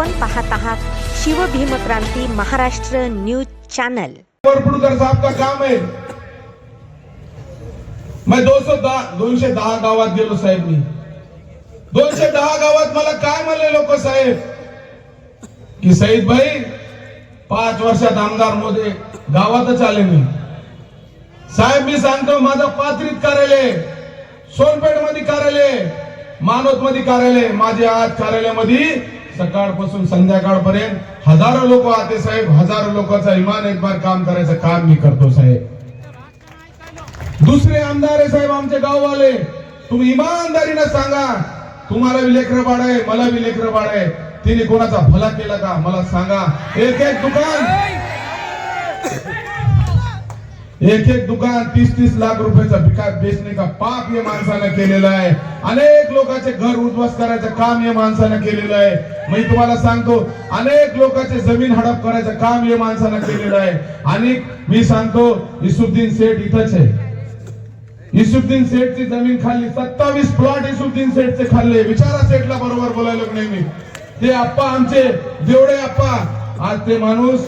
आपण पाहत आहात शिवभीमक्रांती महाराष्ट्र न्यूज चॅनल. वरपुडकर साहब का काम है मैं दो सौ दहा दोनशे दहा गावात गेलो साहेब मी. दोनशे दहा गावात मला काय म्हणले लोक साहेब? की सईद भाई पाच वर्षात आमदारमध्ये गावातच आले मी. साहेब मी सांगतो माझं पात्रीत कार्यालय सोनपेठमध्ये कार्यालय मानवत मध्ये कार्यालय माझे आज कार्यालयामध्ये सकाळपासून संध्याकाळपर्यंत हजारो लोक आते साहेब हजारो लोकांचा इमान एक बार काम करायचं काम मी करतो साहेब. दुसरे आमदार आहे साहेब आमचे गाववाले. तुम्ही इमानदारीनं सांगा. तुम्हाला बी लेकर बाळ आहे मला बी लेकर बाळ आहे. तिने कोणाचा भला केला का? मला सांगा. एक एक दुकान एक एक दुकान तीस तीस लाख रुपयाचा विकास बेचणे का पाप या माणसानं केलेलं आहे. अनेक लोकांचे घर उद्ध्वस्त करायचं काम या माणसानं केलेलं आहे. मी तुम्हाला सांगतो अनेक लोकांचे जमीन हडप करायचं काम या माणसानं केलेलं आहे. आणि मी सांगतो इसुद्दीन शेठ इथंच आहे. इसुद्दीन शेठची जमीन खाल्ली सत्तावीस प्लॉट इसुद्दीन शेठचे खाल्ले. विचारा शेठला बरोबर बोलायला नाही मी. ते आप्पा आमचे देवडे आप्पा. आज ते माणूस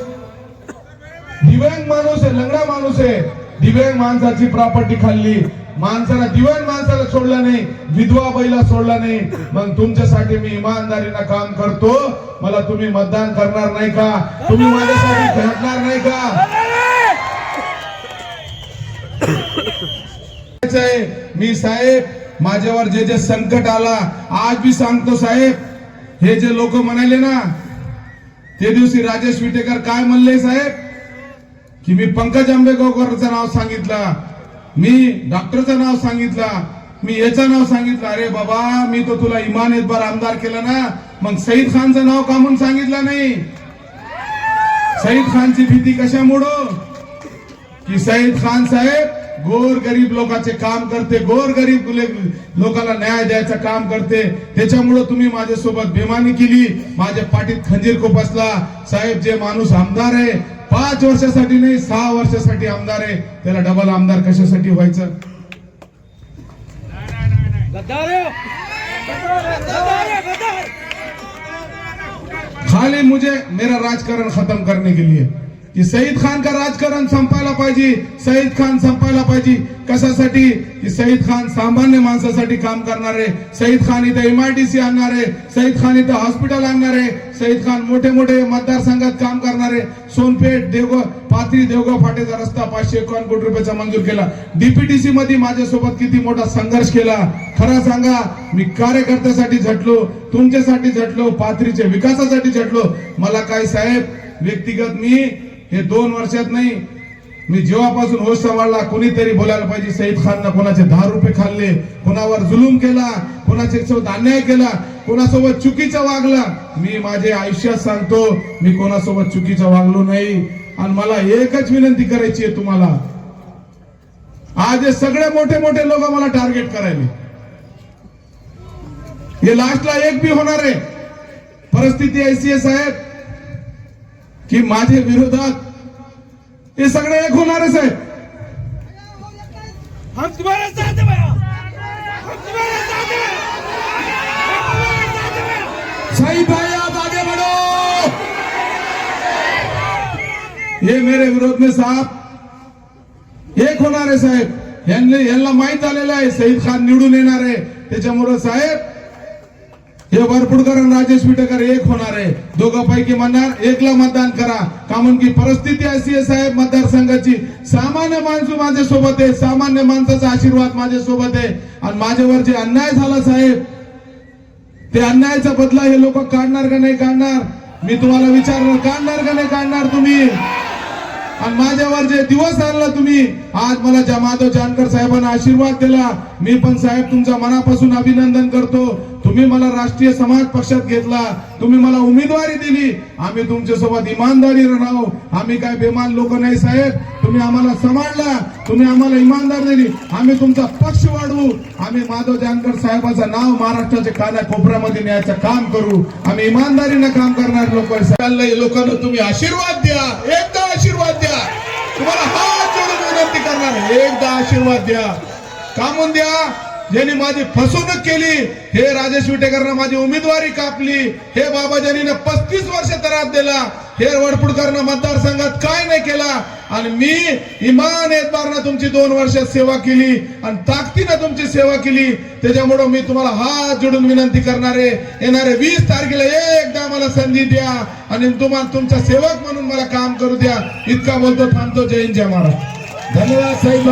दिव्यांग माणूस आहे लंगडा माणूस आहे. दिव्यांग माणसाची प्रॉपर्टी खाल्ली. माणसाला दिव्यांग माणसाला सोडला नाही विधवा बैला सोडला नाही. मग तुमच्यासाठी मी इमानदारीनं काम करतो. मला तुम्ही मतदान करणार नाही का? तुम्ही माझ्यासाठी झटणार नाही का? मी साहेब माझ्यावर जे जे संकट आला आज मी सांगतो साहेब. हे जे लोक म्हणाले ना ते दिवशी राजेश विटेकर काय म्हणले साहेब? की मी पंकज आंबेगावकरचं नाव सांगितलं मी डॉक्टरचं नाव सांगितलं मी याचं नाव सांगितलं. अरे बाबा मी तो तुला इमान बार आमदार केलं ना मग सईद खानचं नाव का म्हणून सांगितलं नाही? सईद खानची भीती कशामुळं? की सईद खान साहेब गोर गरीब लोकांचे काम करते गोर गरीब लोकांना न्याय द्यायचं काम करते. त्याच्यामुळं तुम्ही माझ्यासोबत बेमानी केली. माझ्या पाठीत खंजीर बसला साहेब जे माणूस आमदार आहे पाच वर्षासाठी नाही सहा वर्षासाठी आमदार आहे. त्याला डबल आमदार कशासाठी व्हायचं? खाली मुझे मेरा राजकारण खत्म करने के लिए. की सईद खान का राजकारण संपायला पाहिजे सईद खान संपायला पाहिजे. कशासाठी? की सईद खान सामान्य माणसासाठी काम करणार आहे. सईद खान इथं एमआयडीसी आणणार आहे. सईद खान इथं हॉस्पिटल आणणार आहे. सईद खान मोठे मोठे मतदारसंघात काम करणार आहे. सोनपेठ देवग पाथरी देवगाव फाटेचा रस्ता पाचशे एकावन्न कोटी रुपयाचा मंजूर केला. डीपीटीसी मध्ये माझ्यासोबत किती मोठा संघर्ष केला? खरा सांगा मी कार्यकर्त्यासाठी झटलो तुमच्यासाठी झटलो पाथरीच्या विकासासाठी झटलो. मला काय साहेब व्यक्तिगत मी हे दोन वर्षात नाही मी जेव्हापासून होश सांभाळला कोणीतरी बोलायला पाहिजे सईद खाननं कोणाचे दहा रुपये खाल्ले कोणावर जुलूम केला कोणाच्या सोबत अन्याय केला कोणासोबत चुकीचा वागला. मी माझे आयुष्यात सांगतो मी कोणासोबत चुकीचा वागलो नाही. आणि मला एकच विनंती करायची आहे तुम्हाला. आज हे सगळे मोठे मोठे लोक मला टार्गेट करायले. हे लास्टला एक बी होणार आहे. परिस्थिती ऐसी आहे साहेब. की माझे विरोधात हे सगळे एक होणारच आहे. साहेब सही भाई आप आगे बढ़ो हे मेरे विरोध में साहब एक होणार आहे. साहेब यांनी यांना माहीत झालेलं आहे सईद खान निवडून येणार आहे. त्याच्यामुळे साहेब हे वरपुडकर आणि राजेश विटेकर एक होणार आहे. दोघांपैकी म्हणणार एकला मतदान करा. कारण की परिस्थिती अशी आहे साहेब मतदारसंघाची. सामान्य माणसं माझ्या सोबत आहे. सामान्य माणसाचा आशीर्वाद माझ्या सोबत आहे. आणि माझ्यावर जे अन्याय झाला साहेब ते अन्यायाचा बदला हे लोक काढणार का नाही काढणार? मी तुम्हाला विचारलं काढणार का नाही काढणार तुम्ही? आणि माझ्यावर जे दिवस आणला तुम्ही आज मला ज्या माधव जानकर साहेबांना आशीर्वाद दिला. मी पण साहेब तुमचा मनापासून अभिनंदन करतो. तुम्ही मला राष्ट्रीय समाज पक्षात घेतला तुम्ही मला उमेदवारी दिली आम्ही तुमच्यासोबत इमानदारी राहू. आम्ही काय बेमान लोक नाही साहेब. तुम्ही आम्हाला सांभाळला तुम्ही आम्हाला इमानदार दिली. आम्ही तुमचा पक्ष वाढवू. आम्ही माधव जानकर साहेबाचं नाव महाराष्ट्राच्या कान्या कोपऱ्यामध्ये न्यायचं काम करू. आम्ही इमानदारीनं काम करणार लोक लोकांना तुम्ही आशीर्वाद द्या. एकदा आशीर्वाद द्या. तुम्हाला हात जोडून विनंती करणार एकदा आशीर्वाद द्या. कामून द्या. ज्यांनी माझी फसवणूक केली. हे राजेश विटेकरनं माझी उमेदवारी कापली. हे बाबाजानीनं पस्तीस वर्ष त्रास दिला. हे वडपुडकरनं मतदारसंघात काय नाही केला. आणि मी इमान एतबारनं तुमची दोन वर्ष सेवा केली आणि ताकदीनं तुमची सेवा केली. त्याच्यामुळं मी तुम्हाला हात जोडून विनंती करणारे येणारे वीस तारखेला एकदा मला संधी द्या आणि तुम्हाला तुमचा सेवक म्हणून मला काम करू द्या. इतका बोलतो थांबतो. जय हिंद जय महाराज धन्यवाद साहेब